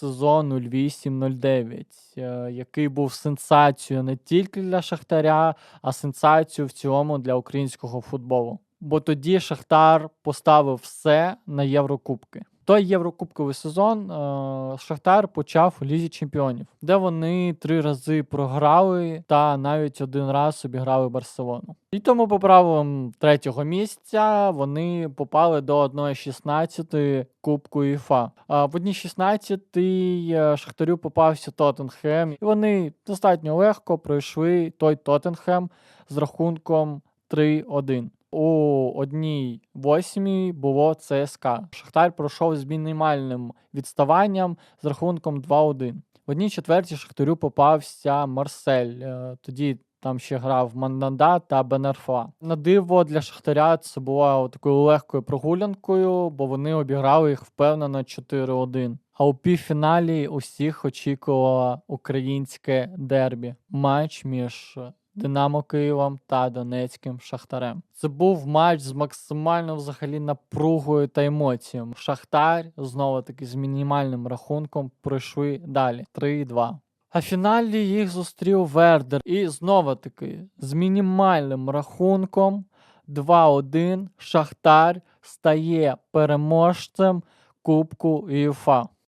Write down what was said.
сезон 08-09, е, який був сенсацією не тільки для Шахтаря, а сенсацією в цілому для українського футболу. Бо тоді Шахтар поставив все на Єврокубки. Той єврокубковий сезон е, Шахтар почав у Лізі Чемпіонів, де вони три рази програли та навіть один раз обіграли Барселону. І тому по правилам третього місця вони попали до 1-16 Кубку УЄФА. А в 1-16 Шахтарю попався Тоттенхем, і вони достатньо легко пройшли той Тоттенхем з рахунком 3-1. У одній восьмій було ЦСКА. Шахтар пройшов з мінімальним відставанням з рахунком 2-1. В одній четвертій Шахтарю попався Марсель. Е, Тоді там ще грав Манданда та Бенерфа. На диво для Шахтаря це була такою легкою прогулянкою, бо вони обіграли їх впевнено 4-1. А у півфіналі усіх очікувало українське дербі матч між Динамо Києвом та Донецьким Шахтарем. Це був матч з максимально взагалі напругою та емоціями. Шахтар знову таки з мінімальним рахунком пройшли далі 3-2. А в фіналі їх зустрів Вердер. І знову таки з мінімальним рахунком 2-1 Шахтар стає переможцем Кубку УЄФА.